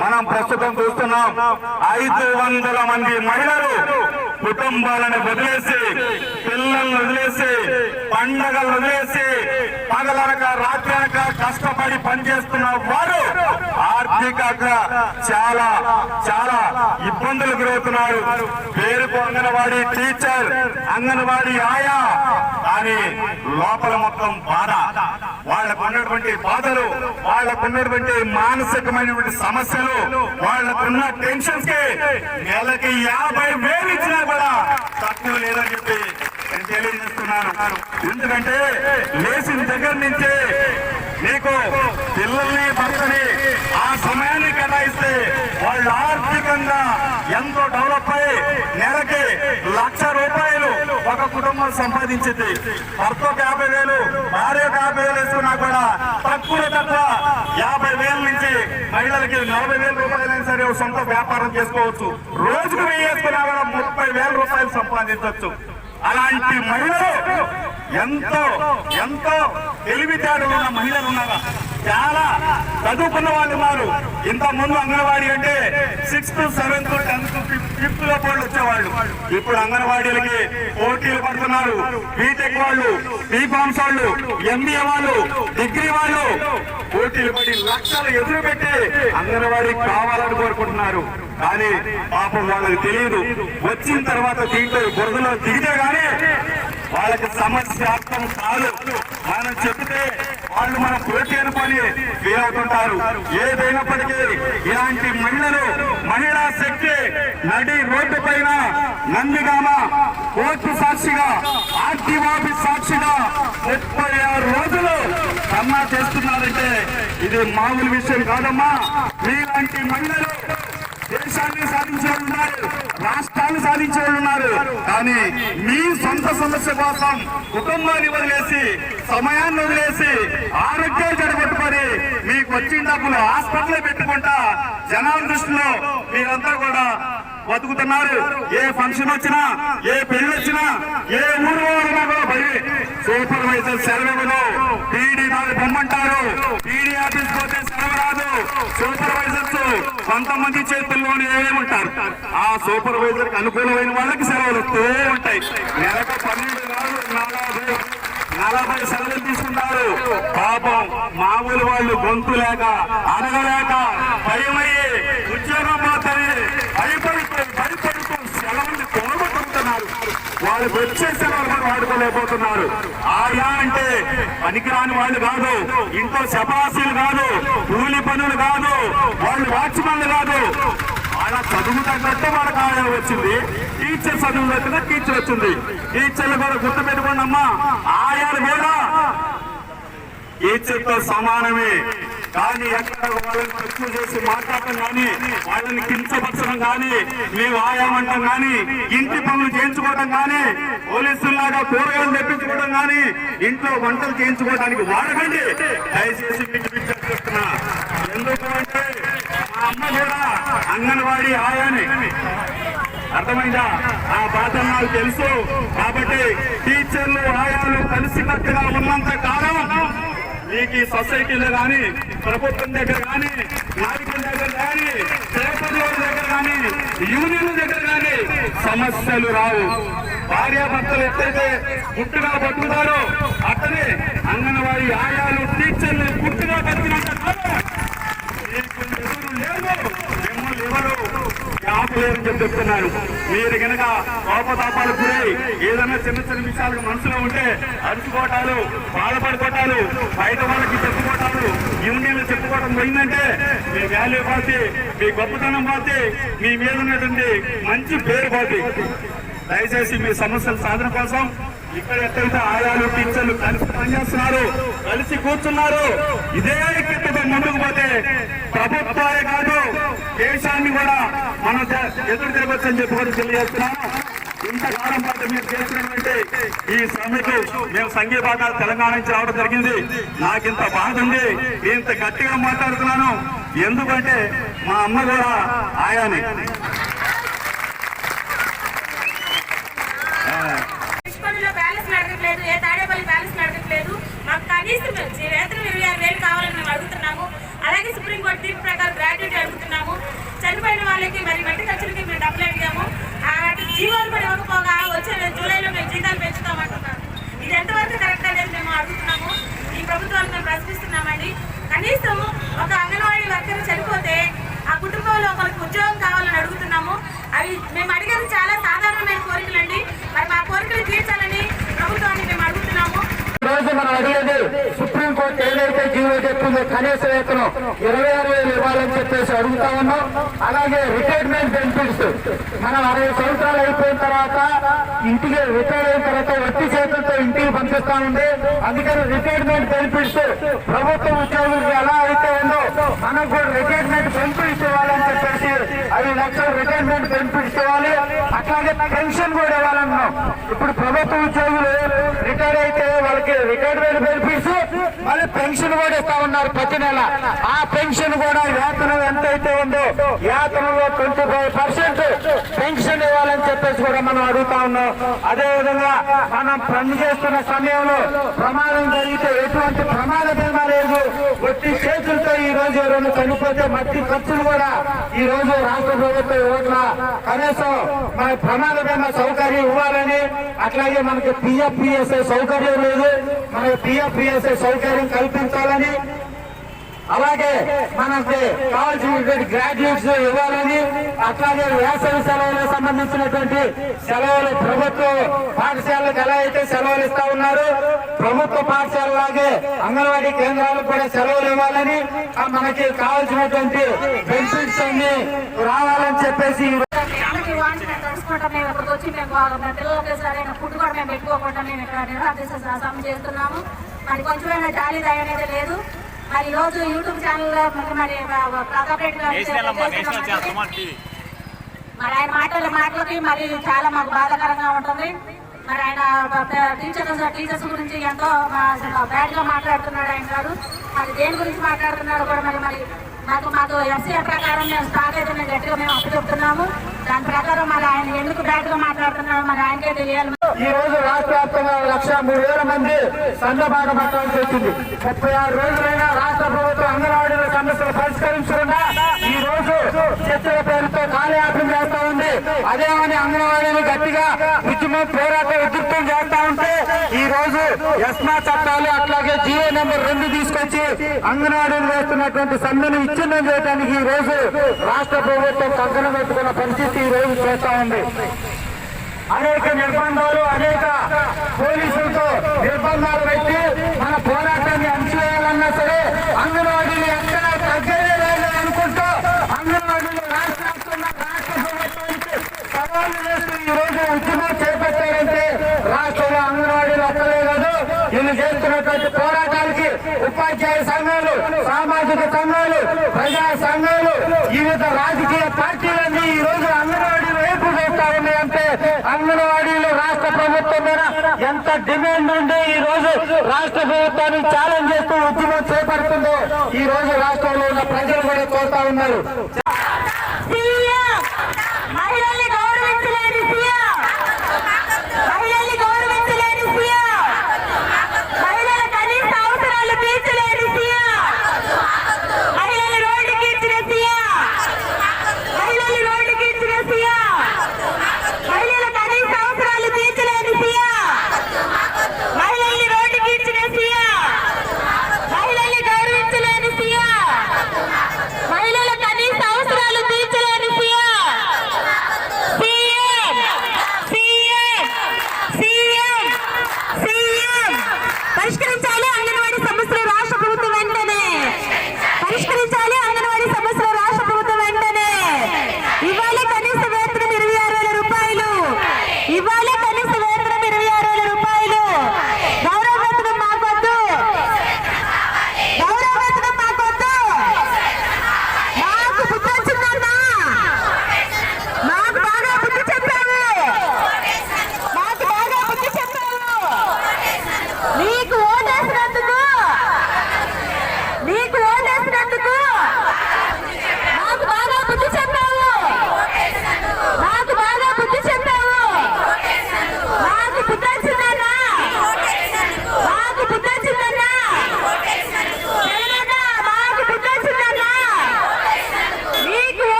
మనం ప్రస్తుతం చూస్తున్నాం. ఐదు వందల మంది మహిళలు కుటుంబాలను వదిలేసి పిల్లలను వదిలేసి పండగలు వదిలేసి పగలనక రాత్రనక కష్టపడి పనిచేస్తున్న వారు ఆర్థికంగా చాలా చాలా ఇబ్బందులు గురవుతున్నారు. పేరుకు అంగన్వాడీ టీచర్ అంగన్వాడీ ఆయా అని లోపల మొత్తం బాధ. వాళ్ళకు ఉన్నటువంటి బాధలు వాళ్ళకు ఉన్నటువంటి మానసికమైనటువంటి సమస్యలు వాళ్ళకున్న టెన్షన్స్కి నెలకి యాభై వేలు ఇచ్చినా కూడా తక్కువ లేదని చెప్పి నేను తెలియజేస్తున్నాను ఎందుకంటే లేచిన దగ్గర నుంచే మీకు పిల్లల్ని భర్తని ఆ సమయాన్ని కేటాయిస్తే వాళ్ళు ఆర్థికంగా ఎంతో డెవలప్ అయ్యి నెలకి లక్ష రూపాయలు ఒక కుటుంబం సంపాదించింది. భర్త ఒక యాభై వేలు భార్య ఒక యాభై వేలు వేసుకున్నా కూడా తక్కువ తక్కువ యాభై వేల నుంచి మహిళలకి నలభై వేల రూపాయలైనా సరే సొంత వ్యాపారం చేసుకోవచ్చు. రోజుకు వేసుకున్నా కూడా ముప్పై వేల రూపాయలు సంపాదించవచ్చు అలాంటి మహిళలు ఎంతో ఎంతో తెలివితేటలు ఉన్న మహిళలు ఉన్నారా చాలా చదువుకున్న వాళ్ళు ఉన్నారు. ఇంత ముందు అంగన్వాడీ అంటే సిక్స్త్ సెవెంత్ టెన్త్ ఫిఫ్త్లో వాళ్ళు వచ్చేవాళ్ళు. ఇప్పుడు అంగన్వాడీలకి పోటీలు పడుతున్నారు. బీటెక్ వాళ్ళు బీఫామ్స్ వాళ్ళు ఎంబీఏ వాళ్ళు డిగ్రీ వాళ్ళు. పోటీలు పడి లక్షలు ఎదురు పెట్టి అంగన్వాడీ కావాలని కోరుకుంటున్నారు. కానీ పాపం వాళ్ళకి తెలియదు. వచ్చిన తర్వాత దీంట్లో బురదలో దిగితే గానీ వాళ్ళకి సమస్య అర్థం కాదు. మనం చెబితే వాళ్ళు మన పోటీ అనుకొని ఫీల్ అవుతుంటారు ఏదైనప్పటికీ ఇలాంటి మహిళలు మహిళా శక్తి నడి రోడ్డు పైన నందిగామ కోర్టు సాక్షిగా ఆర్టీఓపి సాక్షిగా ముప్పై ఆరు రోజులు ధర్నా చేస్తున్నారంటే ఇది మామూలు విషయం కాదమ్మా. మీలాంటి మహిళలు దేశాన్ని సాధించే వాళ్ళు ఉన్నారు. రాష్ట్రాన్ని సాధించే ఉన్నారు. కానీ మీ సొంత సమస్య కోసం కుటుంబాన్ని వదిలేసి సమయాన్ని వదిలేసి ఆరోగ్యం చెడగొట్టుకొని మీకు వచ్చిన డబ్బులు హాస్పిటల్ పెట్టుకుంటా జనాల దృష్టిలో మీరంతా కూడా బతుకుతున్నారు. ఏ ఫంక్షన్ వచ్చినా ఏ పెళ్ళి వచ్చినా ఏ ఊరు వాళ్ళన్నా కూడా బలి సూపర్వైజర్ సెలవులు పీడీ వాళ్ళు బొమ్మంటారు. పీడీ ఆఫీస్ పోతే సూపర్వైజర్స్ కొంతమంది చేతుల్లోనే ఉంటారు. ఆ సూపర్వైజర్కి అనుకూలమైన వాళ్ళకి సెలవులు వస్తూ ఉంటాయి. నెలకు పన్నెండు నలభై నలభై సెలవులు తీసుకున్నారు. పాపం మామూలు వాళ్ళు గొంతు లేక అనగలేక భయమయ్యి ఉద్యోగం పోతుంది భయపడుతూ భయపడుతూ సెలవులు కొనగొట్టుకుంటున్నారు వాళ్ళు వచ్చే చేసుకోలేకపోతున్నారు ఆయా అంటే పనికిరాని వాళ్ళు కాదు. ఇంట్లో శపాసీలు కాదు. కూలి పనులు కాదు. వాళ్ళు వాచ్మన్లు కాదు. వాళ్ళ చదువు తగ్గట్టు వాళ్ళకి ఆయా వచ్చింది. టీచర్ చదువు తగ్గట్టు టీచర్ వచ్చింది. టీచర్లు కూడా గుర్తు పెట్టుకోండి అమ్మా. ఆయాలు కూడా. టీచర్తో సమానమే. కానీ ఎక్కడ వాళ్ళని తక్కువ చేసి మాట్లాడటం కానీ వాళ్ళని కించపరచడం కానీ మేము ఆయామంటాం కానీ ఇంటి పనులు చేయించుకోవడం కానీ పోలీసులాగా కూరగాయలు తెప్పించుకోవడం కానీ ఇంట్లో వంటలు చేయించుకోవడానికి వాడకండి. దయచేసి మీకు విజ్ఞప్తి చేస్తున్నా ఎందుకు మా అమ్మ కూడా అంగన్వాడీ ఆయాని. అర్థమైందా? ఆ బాధ నాకు తెలుసు. కాబట్టి టీచర్లు ఆయాలు కలిసికట్టుగా ఉన్నంత కాలం మీకు ఈ సొసైటీలో కానీ ప్రభుత్వం దగ్గర కానీ నాయకుల దగ్గర కానీ పేపర్ల దగ్గర కానీ యూనియన్ల దగ్గర కానీ సమస్యలు రావు. భార్యాభర్తలు ఎట్లయితే గుట్టుగా పట్టుతారో అతనే అంగన్వాడీ ఆయాలు టీచర్లు ఆపలేరని చెప్పి చెప్తున్నాను మీరు కనుక కోపతాపాలు గురై ఏదైనా చిన్న చిన్న విషయాలు మనసులో ఉంటే అరుచుకోవటాలు బాధపడుకోవటాలు బయట వాళ్ళకి చెప్పుకోవటాలు యూనియన్లు చెప్పుకోవడం పోయిందంటే మీ వాల్యూ పోతే మీ గొప్పతనం పోతే మీ మీద ఉన్నటువంటి మంచి పేరు పోతే దయచేసి మీ సమస్యల సాధన కోసం ఇక్కడ ఎక్కడైతే ఆయాలు టీచర్లు కలిసి పనిచేస్తున్నారు కలిసి కూర్చున్నారు ఇదే కిట్టుగా ముందుకు పోతే ప్రభుత్వాలే కాదు దేశాన్ని కూడా ఎదురు తిరగొచ్చని చెప్పి కూడా తెలియజేస్తున్నాను. ఇంతకాలం పాటు మీరు చేసినటువంటి ఈ సమ్మెకు మేము సంఘీభాగాలు తెలంగాణ నుంచి రావడం జరిగింది. నాకు ఇంత బాధ ఉంది. ఇంత గట్టిగా మాట్లాడుతున్నాను. ఎందుకంటే మా అమ్మ కూడా ఆయానే. పుష్పంలో ఏ తాడేపల్లి బ్యాలెన్స్ అడగట్లేదు మాకు కనీసం వేతనం ఇరవై ఆరు వేలు కావాలని మేము అడుగుతున్నాము. అలాగే సుప్రీంకోర్టు తీర్పు ప్రకారం గ్రాడ్యుయేట్ అడుగుతున్నాము చనిపోయిన వాళ్ళకి మరి మట్టి ఖర్చులకి మేము డబ్బులు అడిగాము. వాటి జీవాలు కూడా ఇవ్వకపోగా వచ్చే జూలైలో మేము జీతాలు పెంచుతామంటున్నాము ఇది ఎంతవరకు కరెక్ట్ అనేది మేము అడుగుతున్నాము. ఈ ప్రభుత్వాన్ని మేము ప్రశ్నిస్తున్నామండి. కనీసం ఒక అంగన్వాడీ వర్కర్ చనిపోతే ఆ కుటుంబంలో మనకు ఉద్యోగం కావాలని అడుగుతున్నాము. అవి మేము అడిగేది చాలా సాధారణమైన కోరిక సుప్రీంకోర్టు ఏదైతే జీవో చెప్తుందో కనీస వేతనం ఇరవై ఆరు వేలు ఇవ్వాలని చెప్పేసి అడుగుతా ఉన్నాం. అలాగే రిటైర్మెంట్ బెనిఫిట్స్. మనం అరవై సంవత్సరాలు అయిపోయిన తర్వాత ఇంటికి రిటైర్ అయిన తర్వాత వట్టి చేతులతో ఇంటికి పంపిస్తా ఉంది అందుకని రిటైర్మెంట్ బెనిఫిట్స్ ప్రభుత్వ ఉద్యోగులకు ఎలా అయితే ఉందో మనకు కూడా రిటైర్మెంట్ బెనిఫిట్స్ ఇవ్వాలని చెప్పేసి ఐదు లక్షల రిటైర్మెంట్ బెనిఫిట్స్ ఇవ్వాలి. అట్లాగే పెన్షన్ కూడా ఇవ్వాలన్నాం. ఇప్పుడు ప్రభుత్వ ఉద్యోగులు రిటైర్ అయితే వాళ్ళకి రిటైర్మెంట్ బెనిఫిట్స్ మళ్ళీ పెన్షన్ కూడా ఇస్తా ఉన్నారు ప్రతి నెల. ఆ పెన్షన్ కూడా వేతనం ఎంత అయితే ఉందో వేతనంలో ట్వంటీ ఫైవ్ పర్సెంట్ పెన్షన్ ఇవ్వాలని చెప్పేసి కూడా మనం అడుగుతా ఉన్నాం. అదే విధంగా మనం పని చేస్తున్న సమయంలో ప్రమాదం జరిగితే ఎటువంటి ప్రమాద బీమా లేదు. ఒట్టి చేతులతో ఈ రోజు ఎవరైనా చనిపోతే మట్టి ఖర్చులు కూడా ఈ రోజు రాష్ట్ర ప్రభుత్వం ఇవ్వట్ల. కనీసం మన ప్రమాద బీమా సౌకర్యం ఇవ్వాలని అట్లాగే మనకి పిఎఫ్ పిఎస్ఐ సౌకర్యం లేదు. మనకి పిఎఫ్ పిఎస్ఐ సౌకర్యం కల్పించాలని అలాగే మనకి కావాల్సినటువంటి గ్రాడ్యుయేట్స్ ఇవ్వాలని అట్లాగే వేసవి సెలవులకు సంబంధించినటువంటి సెలవులు ప్రభుత్వ పాఠశాలకు ఎలా అయితే సెలవులు ఇస్తా ఉన్నారు ప్రభుత్వ పాఠశాల లాగే అంగన్వాడీ కేంద్రాలకు కూడా సెలవులు ఇవ్వాలని మనకి కావాల్సినటువంటి బెనిఫిట్స్ అన్ని రావాలని చెప్పేసి ఈ మేము ఇక్కడికి వచ్చి మేము పిల్లలకి సరైన ఫుడ్ కూడా మేము పెట్టుకోకుండా మేము ఇక్కడ నిరాదేశ సమ్మె చేస్తున్నాము. మరి కొంచెమైనా జాలి అనేది లేదు. మరి ఈ రోజు యూట్యూబ్ ఛానల్లో మరి మరి ప్రతాప్ రెడ్డి గారు చేసిన మంచిది. మరి ఆయన మాటల మాటలకి మరి చాలా మాకు బాధాకరంగా ఉంటుంది. మరి ఆయన టీచర్స్ టీచర్స్ గురించి ఎంతో బ్యాడ్గా మాట్లాడుతున్నాడు ఆయన గారు. మరి దేని గురించి మాట్లాడుతున్నాడు కూడా మరి మరి మాకు మాకు ఎఫ్సీఆర్ ప్రకారం మేము స్టాక్ అయితే మేము గట్టిగా మేము అప్పచెప్తున్నాము దాని ప్రకారం మరి ఆయన ఎందుకు బ్యాట్గా మాట్లాడుతున్నారో మరి ఆయనకే తెలియాలి. ఈ రోజు రాష్ట్ర వ్యాప్తంగా లక్ష మూడు వేల మంది సన్నబాట పట్టాల్సి వచ్చింది ముప్పై ఆరు రోజులైనా రాష్ట్ర ప్రభుత్వం అంగన్వాడీల సమస్యలు పరిష్కరించకుండా ఈ రోజు చర్చల పేరుతో కాలయాపన చేస్తా ఉంది. అదేమని అంగన్వాడీలు గట్టిగా ఉద్యమం పోరాట ఉధృతం చేస్తా ఉంటే ఎస్మా చట్టాలు అట్లాగే జియో నెంబర్ రెండు తీసుకొచ్చి అంగన్వాడీలు వేస్తున్నటువంటి సమ్మెను విచ్ఛిన్నం చేయడానికి ఈ రోజు రాష్ట్ర ప్రభుత్వం కంకణం పెట్టుకున్న పరిస్థితి ఈ రోజు చేస్తా ఉంది. అనేక నిర్బంధాలు అనేక పోలీసులతో నిర్బంధాలు పెట్టి మన పోరాటాన్ని అణచివేయాలన్నా సరే అంగన్వాడీలు ఎక్కడ తగ్గలే లేదు అనుకుంటూ అంగన్వాడీలు రాష్ట్ర వ్యాప్తంగా రాష్ట్ర ప్రభుత్వానికి సవాళ్ళు వేస్తూ ఈ రోజు ఉద్యమం చేపట్టారంటే రాష్ట్రంలో అంగన్వాడీలు ఒక్కలే కాదు వీళ్ళు పోరాటానికి పోరాటాలకి ఉపాధ్యాయ సంఘాలు సామాజిక సంఘాలు ప్రజా సంఘాలు వివిధ రాజకీయ పార్టీలన్నీ ఈ రోజు అంగన్వాడీలు వైపు చూస్తా ఉన్నాయంటే అంగన్వాడీలు రాష్ట్ర ప్రభుత్వం మీద ఎంత డిమాండ్ ఉండి ఈ రోజు రాష్ట్ర ప్రభుత్వాన్ని ఛాలెంజ్ చేస్తూ ఉద్యమం చేపడుతుందో ఈ రోజు రాష్ట్రంలో ఉన్న ప్రజలు కూడా చూస్తా ఉన్నారు.